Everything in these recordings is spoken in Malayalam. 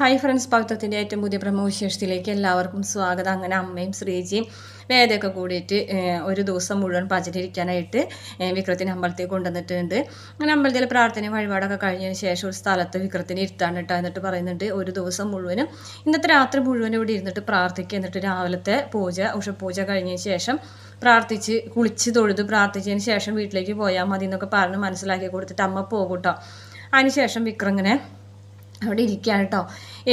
ഹായ് ഫ്രണ്ട്സ് ഭക്തത്തിന്റെ ഏറ്റവും പുതിയ പ്രമോവിശേഷത്തിലേക്ക് എല്ലാവർക്കും സ്വാഗതം. അങ്ങനെ അമ്മയും ശ്രീജിയും വേദയൊക്കെ കൂടിയിട്ട് ഒരു ദിവസം മുഴുവൻ ഭജനിരിക്കാനായിട്ട് വിക്രത്തിന് അമ്പലത്തിൽ കൊണ്ടുവന്നിട്ടുണ്ട്. അങ്ങനെ അമ്പലത്തിൽ പ്രാർത്ഥന വഴിപാടൊക്കെ കഴിഞ്ഞതിന് ശേഷം ഒരു സ്ഥലത്ത് വിക്രത്തിനെ ഇരുത്താണ് കേട്ടോ എന്നിട്ട് പറയുന്നുണ്ട് ഒരു ദിവസം മുഴുവനും ഇന്നത്തെ രാത്രി മുഴുവനും ഇവിടെ ഇരുന്നിട്ട് പ്രാർത്ഥിക്കുക എന്നിട്ട് രാവിലത്തെ പൂജ ഉഷപൂജ കഴിഞ്ഞതിന് ശേഷം പ്രാർത്ഥിച്ച് കുളിച്ച് തൊഴുത് പ്രാർത്ഥിച്ചതിന് ശേഷം വീട്ടിലേക്ക് പോയാൽ മതി എന്നൊക്കെ പറഞ്ഞ് മനസ്സിലാക്കി കൊടുത്തിട്ട് അമ്മ പോകും കേട്ടോ അതിനുശേഷം വിക്രം ഇങ്ങനെ അവിടെ ഇരിക്കുകയാണ് കേട്ടോ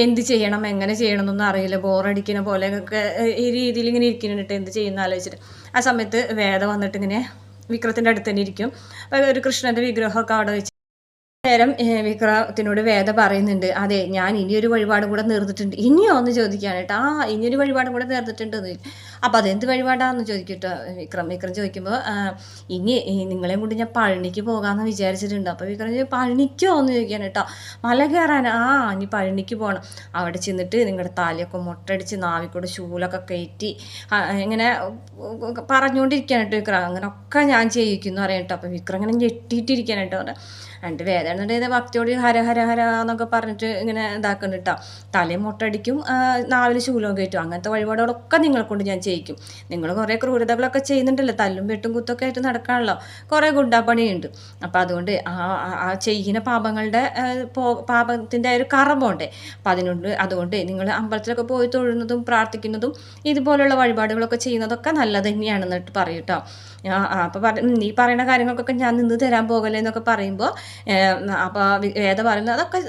എന്ത് ചെയ്യണം? എങ്ങനെ ചെയ്യണം എന്നൊന്നും അറിയില്ല. ബോറടിക്കുന്ന പോലെ ഒക്കെ ഈ രീതിയിൽ ഇങ്ങനെ ഇരിക്കുന്നുണ്ട് എന്ത് ചെയ്യുന്ന ആലോചിച്ചിട്ട്. ആ സമയത്ത് വേദ വന്നിട്ട് ഇങ്ങനെ വിക്രത്തിന്റെ അടുത്ത് തന്നെ ഇരിക്കും. ഒരു കൃഷ്ണന്റെ വിഗ്രഹമൊക്കെ അവിടെ വെച്ച് നേരം വിക്രത്തിനോട് വേദ പറയുന്നുണ്ട് അതെ ഞാൻ ഇനിയൊരു വഴിപാടും കൂടെ നേർന്നിട്ടുണ്ട്. ഇനിയോ? എന്ന് ചോദിക്കുകയാണ്. കേട്ടോ ആ ഇനിയൊരു വഴിപാടും കൂടെ നേർന്നിട്ടുണ്ട്. എന്ന് അപ്പോൾ അതെന്ത് വഴിപാടാന്ന് ചോദിക്കട്ടോ വിക്രം. വിക്രം ചോദിക്കുമ്പോൾ "ആ, ഇനി നിങ്ങളെയും കൊണ്ട് ഞാൻ പഴനിക്ക് പോകാമെന്ന് വിചാരിച്ചിട്ടുണ്ട്. അപ്പോൾ വിക്രം പഴനിക്കോ? എന്ന് ചോദിക്കാൻ കേട്ടോ. മല കയറാൻ ആ ഇനി പഴനിക്ക് പോകണം അവിടെ ചെന്നിട്ട് നിങ്ങളുടെ താലിയൊക്കെ മുട്ടടിച്ച് നാവിക്കൂടെ ശൂലൊക്കെ കയറ്റി ഇങ്ങനെ പറഞ്ഞുകൊണ്ടിരിക്കുകയാണ് കേട്ടോ വിക്രം. അങ്ങനെയൊക്കെ ഞാൻ ചെയ്യിക്കുന്നു അറിയാം കേട്ടോ. അപ്പോൾ വിക്രം ഇങ്ങനെ ഞെട്ടിയിട്ടിരിക്കാനായിട്ടോ കേട്ടോ. രണ്ട് വേദന എന്നുണ്ടെങ്കിൽ ഭക്തിയോട് ഹര ഹര ഹര എന്നൊക്കെ പറഞ്ഞിട്ട് ഇങ്ങനെ ഇതാക്കുന്നുണ്ട് കേട്ടോ തലയും മുട്ടടിക്കും നാവിൽ ശൂലവും കയറ്റും. അങ്ങനത്തെ വഴിപാടുകളൊക്കെ നിങ്ങളെ കൊണ്ട് ഞാൻ ചെയ്യിക്കും. നിങ്ങൾ കുറേ ക്രൂരതകളൊക്കെ ചെയ്യുന്നുണ്ടല്ലോ. തല്ലും വെട്ടും കുത്തൊക്കെ ആയിട്ട് നടക്കാണല്ലോ. കുറേ ഗുണ്ടാപ്പണിയുണ്ട്. അപ്പോൾ അതുകൊണ്ട് ആ ആ- ചെയ്യുന്ന പാപങ്ങളുടെ പോ പാപത്തിന്റെ ഒരു കറമ്പുണ്ടേ അപ്പം അതിനുണ്ട് അതുകൊണ്ട് നിങ്ങൾ അമ്പലത്തിലൊക്കെ പോയി തൊഴുന്നതും പ്രാർത്ഥിക്കുന്നതും ഇതുപോലുള്ള വഴിപാടുകളൊക്കെ ചെയ്യുന്നതൊക്കെ നല്ലത് തന്നെയാണെന്നിട്ട് പറയും കേട്ടോ അപ്പോൾ നീ പറയുന്ന കാര്യങ്ങൾക്കൊക്കെ ഞാൻ നിന്ന് തരാൻ പോകല്ലേ എന്നൊക്കെ പറയുമ്പോൾ അപ്പോൾ വേദ പറയുന്നത് അതൊക്കെ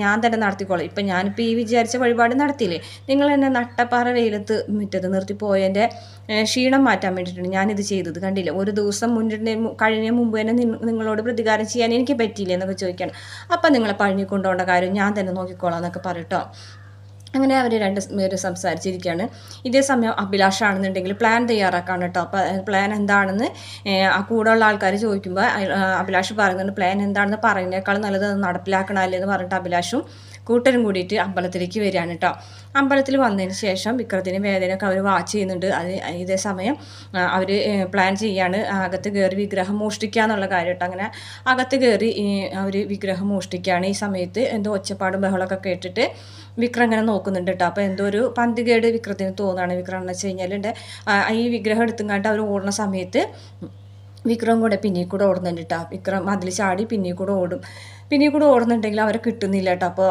ഞാൻ തന്നെ നടത്തിക്കോളാം. ഇപ്പം ഞാനിപ്പോൾ ഈ വിചാരിച്ച വഴിപാട് നടത്തിയില്ലേ? നിങ്ങൾ എന്നെ നട്ടപ്പാറ വെയിലത്ത് മുറ്റത്ത് നിർത്തി പോയതിന്റെ ഏഹ്, ക്ഷീണം മാറ്റാൻ വേണ്ടിയിട്ടാണ് ഞാനിത് ചെയ്തത്. കണ്ടില്ല? ഒരു ദിവസം മുന്നിട്ട് കഴിഞ്ഞ മുമ്പ് തന്നെ നിങ്ങളോട് പ്രതികാരം ചെയ്യാൻ എനിക്ക് പറ്റിയില്ല എന്നൊക്കെ ചോദിക്കണം. അപ്പം നിങ്ങളെ പഴഞ്ഞിക്കൊണ്ടുപോകേണ്ട കൊണ്ടുപോകേണ്ട കാര്യം ഞാൻ തന്നെ നോക്കിക്കോളാം എന്നൊക്കെ പറയട്ടോ അങ്ങനെ അവർ രണ്ട് പേര് സംസാരിച്ചിരിക്കുകയാണ് ഇതേ സമയം അഭിലാഷാണെന്നുണ്ടെങ്കിൽ പ്ലാൻ തയ്യാറാക്കാണ് കേട്ടോ അപ്പോൾ പ്ലാൻ എന്താണെന്ന് ആ കൂടെ ഉള്ള ആൾക്കാർ ചോദിക്കുമ്പോൾ അഭിലാഷ് പറയുന്നുണ്ട് പ്ലാൻ എന്താണെന്ന് പറയുന്നേക്കാൾ നല്ലത് അത് നടപ്പിലാക്കണമല്ലേ എന്ന് പറഞ്ഞിട്ട് അഭിലാഷും കൂട്ടരും കൂടിയിട്ട് അമ്പലത്തിലേക്ക് വരികയാണ് കേട്ടോ അമ്പലത്തിൽ വന്നതിന് ശേഷം വിക്രത്തിന് വേദനയൊക്കെ അവർ വാച്ച് ചെയ്യുന്നുണ്ട്. അത് ഇതേ സമയം അവർ പ്ലാൻ ചെയ്യാണ് അകത്ത് കയറി വിഗ്രഹം മോഷ്ടിക്കുക എന്നുള്ള കാര്യം കേട്ടോ അങ്ങനെ അകത്ത് കയറി അവർ വിഗ്രഹം മോഷ്ടിക്കുകയാണ്. ഈ സമയത്ത് എന്തോ ഒച്ചപ്പാടും ബഹളമൊക്കെ കേട്ടിട്ട് വിക്രം ഇങ്ങനെ നോക്കുന്നുണ്ട് കേട്ടോ അപ്പോൾ എന്തോ ഒരു പന്തികേട് വിക്രത്തിന് തോന്നുകയാണ് വിക്രം എന്ന് വെച്ച് കഴിഞ്ഞാൽ ഈ വിഗ്രഹം എടുത്തുങ്ങാണ്ട് അവർ ഓടുന്ന സമയത്ത് വിക്രം കൂടെ പിന്നീ കൂടെ ഓടുന്നുണ്ട് കേട്ടോ വിക്രം അതിൽ ചാടി പിന്നീ കൂടെ ഓടും. പിന്നിൽ കൂടെ ഓടുന്നുണ്ടെങ്കിൽ അവരെ കിട്ടുന്നില്ല കേട്ടോ. അപ്പോൾ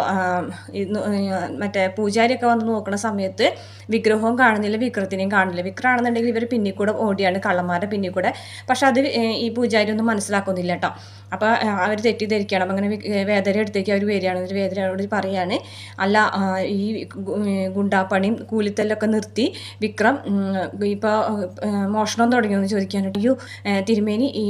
മറ്റേ പൂജാരിയൊക്കെ വന്ന് നോക്കുന്ന സമയത്ത് വിഗ്രഹവും കാണുന്നില്ല വിക്രത്തിനെയും കാണുന്നില്ല. വിക്രമാണെന്നുണ്ടെങ്കിൽ ഇവർ പിന്നിൽ കൂടെ ഓടിയാണ് കള്ളന്മാരുടെ പിന്നിൽ കൂടെ. പക്ഷെ അത് ഈ പൂജാരി ഒന്നും മനസ്സിലാക്കുന്നില്ല കേട്ടോ. അപ്പോൾ അവർ തെറ്റിദ്ധരിക്കണം അപ്പം അങ്ങനെ വേദന അടുത്തേക്ക് അവർ വരികയാണ്. എന്നിട്ട് വേദനയോട് പറയാണ് അല്ല ഈ ഗുണ്ടാപ്പണിയും കൂലിത്തല്ലൊക്കെ നിർത്തി വിക്രം ഇപ്പോൾ മോഷണം തുടങ്ങിയെന്ന് ചോദിക്കാനായിട്ട്. അയ്യോ തിരുമേനി ഈ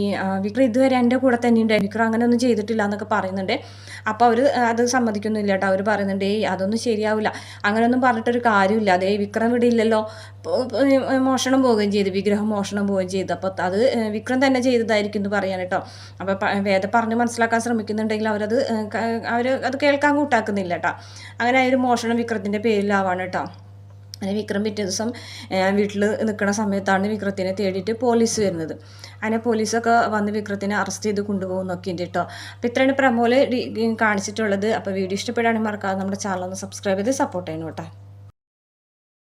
വിക്രം ഇതുവരെ എന്റെ കൂടെ തന്നെ ഉണ്ടായി വിക്രം അങ്ങനെ ഒന്നും ചെയ്തിട്ടില്ല എന്നൊക്കെ പറയുന്നുണ്ട്. അപ്പോൾ അവർ അത് സമ്മതിക്കൊന്നുമില്ല കേട്ടോ. അവർ പറയുന്നുണ്ട് ഏയ് അതൊന്നും ശരിയാവില്ല അങ്ങനെയൊന്നും പറഞ്ഞിട്ടൊരു കാര്യമില്ല. അതേ വിക്രം ഇവിടെ ഇല്ലല്ലോ. മോഷണം പോവുകയും ചെയ്തു. വിഗ്രഹം മോഷണം പോവുകയും ചെയ്തു. അപ്പോൾ അത് വിക്രം തന്നെ ചെയ്തതായിരിക്കും എന്ന് പറയാൻ കേട്ടോ. അപ്പോൾ വേദ പറഞ്ഞ് മനസ്സിലാക്കാൻ ശ്രമിക്കുന്നുണ്ടെങ്കിൽ അവരത് അവർ അത് കേൾക്കാൻ കൂട്ടാക്കുന്നില്ല കേട്ടോ. അങ്ങനെ ഒരു മോഷണം വിക്രത്തിന്റെ പേരിലാവാണ് കേട്ടോ. അങ്ങനെ വിക്രം പിറ്റേ ദിവസം വീട്ടിൽ നിൽക്കുന്ന സമയത്താണ് വിക്രത്തിനെ തേടിയിട്ട് പോലീസ് വരുന്നത്. അങ്ങനെ പോലീസൊക്കെ വന്ന് വിക്രത്തിനെ അറസ്റ്റ് ചെയ്ത് കൊണ്ടുപോകുന്നൊക്കെ ഉണ്ട് കേട്ടോ. അപ്പോൾ ഇത്രയാണ് പ്രമോൽ കാണിച്ചിട്ടുള്ളത്. അപ്പോൾ വീഡിയോ ഇഷ്ടപ്പെടുകയാണെങ്കിൽ മറക്കാതെ നമ്മുടെ ചാനൽ ഒന്ന് സബ്സ്ക്രൈബ് ചെയ്ത് സപ്പോർട്ട് ചെയ്യണം കേട്ടോ.